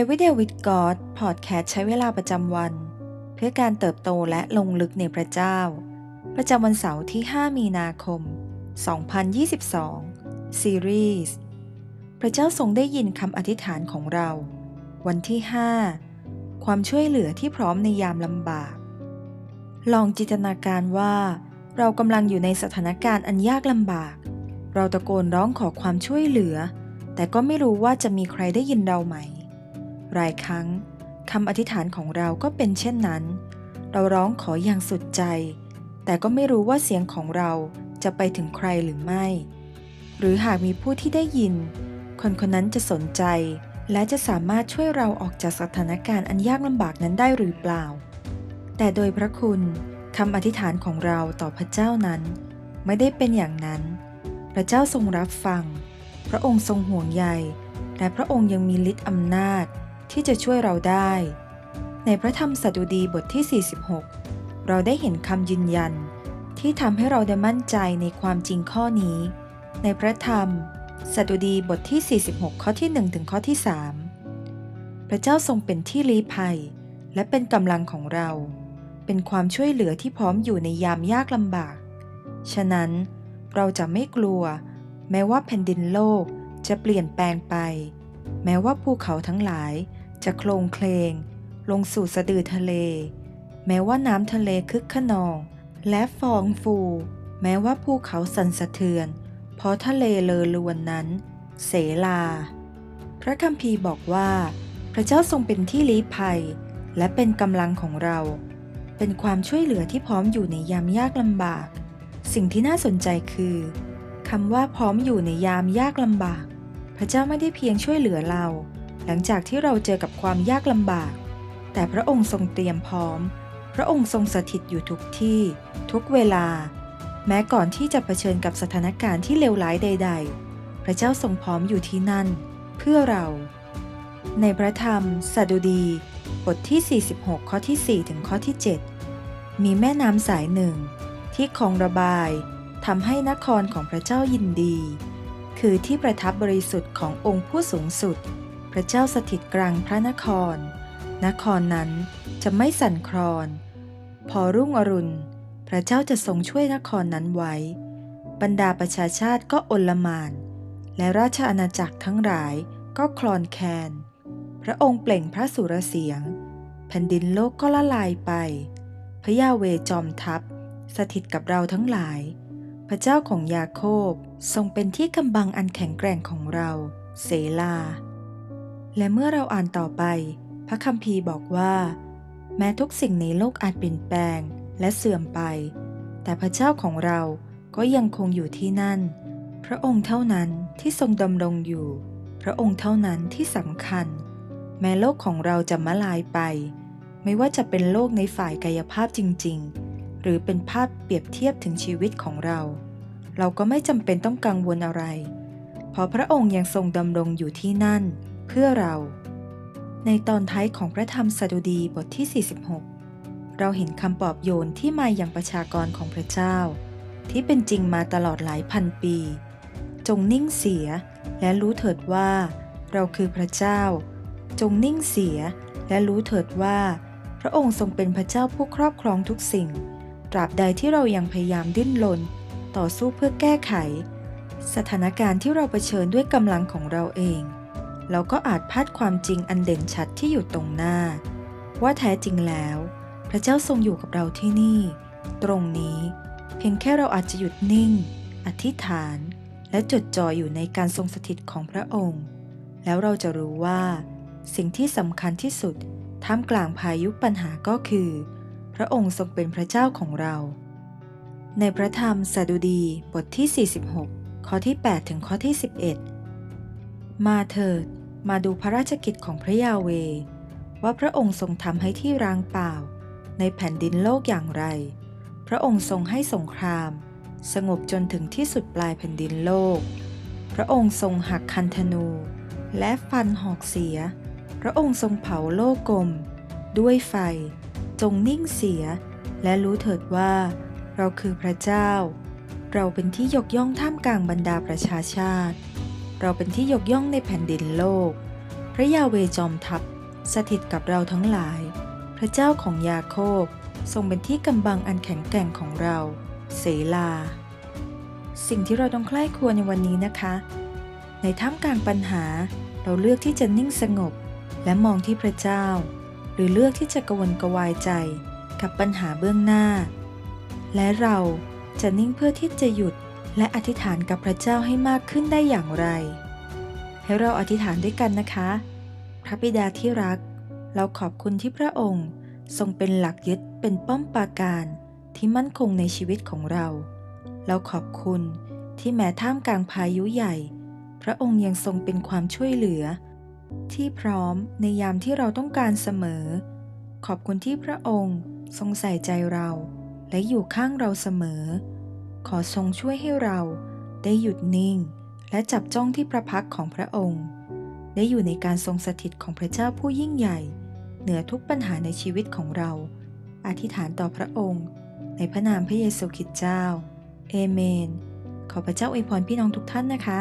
Everyday with God Podcast ใช้เวลาประจำวัน เพื่อการเติบโตและลงลึกในพระเจ้า ประจำวันเสาร์ที่ 5 มีนาคม 2022 ซีรีส์พระเจ้าทรงได้ยินคำอธิษฐานของเรา วันที่ 5 ความช่วยเหลือที่พร้อมในยามลำบาก ลองจินตนาการว่า เรากำลังอยู่ในสถานการณ์อันยากลำบาก เราตะโกนร้องขอความช่วยเหลือ แต่ก็ไม่รู้ว่าจะมีใครได้ยินเราไหม หลายครั้งคำอธิษฐานของเราก็เป็นเช่นนั้น เราร้องขออย่างสุดใจ แต่ก็ไม่รู้ว่าเสียงของเราจะไปถึงใครหรือไม่ หรือหากมีผู้ที่ได้ยิน คนคนนั้นจะสนใจและจะสามารถช่วยเราออกจากสถานการณ์อันยากลำบากนั้นได้หรือเปล่า แต่โดยพระคุณคำอธิษฐานของเราต่อพระเจ้านั้น ไม่ได้เป็นอย่างนั้น พระเจ้าทรงรับฟัง พระองค์ทรงห่วงใย และพระองค์ยังมีฤทธิ์อำนาจ ที่จะช่วยเราได้ ในพระธรรมสดุดีบทที่ 46 เราได้เห็นคำยืนยัน ที่ทำให้เราได้มั่นใจในความจริงข้อนี้ ในพระธรรมสดุดีบทที่ 46 ข้อที่ 1 ถึงข้อที่ 3 พระเจ้าทรงเป็นที่ลี้ภัย และเป็นกำลังของเรา เป็นความช่วยเหลือที่พร้อมอยู่ในยามยากลำบาก ฉะนั้นเราจะไม่กลัว แม้ว่าแผ่นดินโลกจะเปลี่ยนแปลงไป แม้ว่าภูเขาทั้งหลาย จะโคลงเคลง ลงสู่สะดือทะเล แม้ว่าน้ำทะเลคึกขนอง และฟองฟู แม้ว่าภูเขาสั่นสะเทือน เพราะทะเลเลอลวนนั้น เสลา พระคัมภีร์บอกว่า พระเจ้าทรงเป็นที่ลี้ภัย และเป็นกำลังของเรา เป็นความช่วยเหลือที่พร้อมอยู่ในยามยากลำบาก สิ่งที่น่าสนใจคือคำว่าพร้อมอยู่ในยามยากลำบาก พระเจ้าไม่ได้เพียงช่วยเหลือเรา หลังจากที่เราเจอกับความยากลำบาก แต่พระองค์ทรงเตรียมพร้อม พระองค์ทรงสถิตอยู่ทุกที่ ทุกเวลา แม้ก่อนที่จะเผชิญกับสถานการณ์ที่เลวร้ายใด ๆ พระเจ้าทรงพร้อมอยู่ที่นั่น เพื่อเรา ในพระธรรมสดุดี บทที่ 46 ข้อที่ 4 ถึงข้อที่ 7 มีแม่น้ำสายหนึ่ง ที่คองระบายทำให้นครของพระเจ้ายินดี คือที่ประทับบริสุทธิ์ขององค์ผู้สูงสุด พระเจ้าสถิตกลางพระนคร นครนั้นจะไม่สั่นคลอน พอรุ่งอรุณ พระเจ้าจะทรงช่วยนครนั้นไว้ บรรดาประชาชาติก็อลหมาน และราชอาณาจักรทั้งหลายก็คลอนแคลนพระองค์เปล่งพระสุรเสียง แผ่นดินโลกก็ละลายไป พระยาเวจอมทัพ สถิตกับเราทั้งหลาย พระเจ้าของยาโคบทรงเป็นที่กำบังอันแข็งแกร่งของเรา เสลา และเมื่อเราอ่านต่อไป พระคัมภีร์บอกว่า แม้ทุกสิ่งในโลกอาจเปลี่ยนแปลงและเสื่อมไป แต่พระเจ้าของเราก็ยังคงอยู่ที่นั่น พระองค์เท่านั้นที่ทรงดำรงอยู่ พระองค์เท่านั้นที่สำคัญ แม้โลกของเราจะมาลายไป ไม่ว่าจะเป็นโลกในฝ่ายกายภาพจริง ๆ หรือเป็นภาพเปรียบเทียบถึงชีวิตของเรา เราก็ไม่จำเป็นต้องกังวลอะไร เพราะพระองค์ยังทรงดำรงอยู่ที่นั่น เพื่อเรา ในตอนท้ายของพระธรรมสดุดีบทที่ 46 เราเห็นคำปลอบโยนที่มาอย่างประชากรของพระเจ้า ที่เป็นจริงมาตลอดหลายพันปี จงนิ่งเสียและรู้เถิดว่า เราคือพระเจ้า จงนิ่งเสียและรู้เถิดว่า พระองค์ทรงเป็นพระเจ้าผู้ครอบครองทุกสิ่ง ตราบใดที่เรายังพยายามดิ้นรนต่อสู้เพื่อแก้ไข สถานการณ์ที่เราเผชิญด้วยกำลังของเราเอง เราก็อาจพลาดความจริงอันเด่นชัดที่อยู่ตรงหน้า ว่าแท้จริงแล้ว พระเจ้าทรงอยู่กับเราที่นี่ ตรงนี้ เพียงแค่เราอาจจะหยุดนิ่ง อธิษฐาน และจดจ่ออยู่ในการทรงสถิตของพระองค์ แล้วเราจะรู้ว่า สิ่งที่สำคัญที่สุดท่ามกลางพายุปัญหาก็คือ พระองค์ทรงเป็นพระเจ้าของเรา ในพระธรรมสดุดีบทที่ 46 ข้อที่ 8 ถึงข้อที่ 11 มาเถิด มาดูพระราชกิจของพระยาเว ว่าพระองค์ทรงทำให้ที่ร้างเปล่า ในแผ่นดินโลกอย่างไร พระองค์ทรงให้สงคราม สงบจนถึงที่สุดปลายแผ่นดินโลก พระองค์ทรงหักคันธนู และฟันหอกเสีย พระองค์ทรงเผาโลกกลม ด้วยไฟ จงนิ่งเสีย และรู้เถิดว่า เราคือพระเจ้า เราเป็นที่ยกย่องท่ามกลางบรรดาประชาชาติ เราเป็นที่ยกย่องในแผ่นดินโลก พระยาเวจอมทัพสถิตกับเราทั้งหลาย พระเจ้าของยาโคบทรงเป็นที่กำบังอันแข็งแกร่งของเรา เสลา สิ่งที่เราต้องใคร่ควญในวันนี้นะคะ ในท่ามกลางปัญหา เราเลือกที่จะนิ่งสงบ และมองที่พระเจ้า หรือเลือกที่จะกวนกวายใจ กับปัญหาเบื้องหน้า และเราจะนิ่งเพื่อที่จะหยุด และอธิษฐานกับพระเจ้าให้มากขึ้นได้อย่างไร ให้เราอธิษฐานด้วยกันนะคะ พระบิดาที่รัก เราขอบคุณที่พระองค์ ทรงเป็นหลักยึดเป็นป้อมปราการที่มั่นคงในชีวิตของเรา เราขอบคุณที่แม้ท่ามกลางพายุใหญ่ พระองค์ยังทรงเป็นความช่วยเหลือ ที่พร้อมในยามที่เราต้องการเสมอ ขอบคุณที่พระองค์ทรงใส่ใจเรา และอยู่ข้างเราเสมอ ขอทรงช่วยให้เราได้หยุดนิ่ง และจับจ้องที่พระพักของพระองค์ ได้อยู่ในการทรงสถิตของพระเจ้าผู้ยิ่งใหญ่ เหนือทุกปัญหาในชีวิตของเรา อธิษฐานต่อพระองค์ ในพระนามพระเยซูคริสต์เจ้า เอเมน ขอพระเจ้าอวยพรพี่น้องทุกท่านนะคะ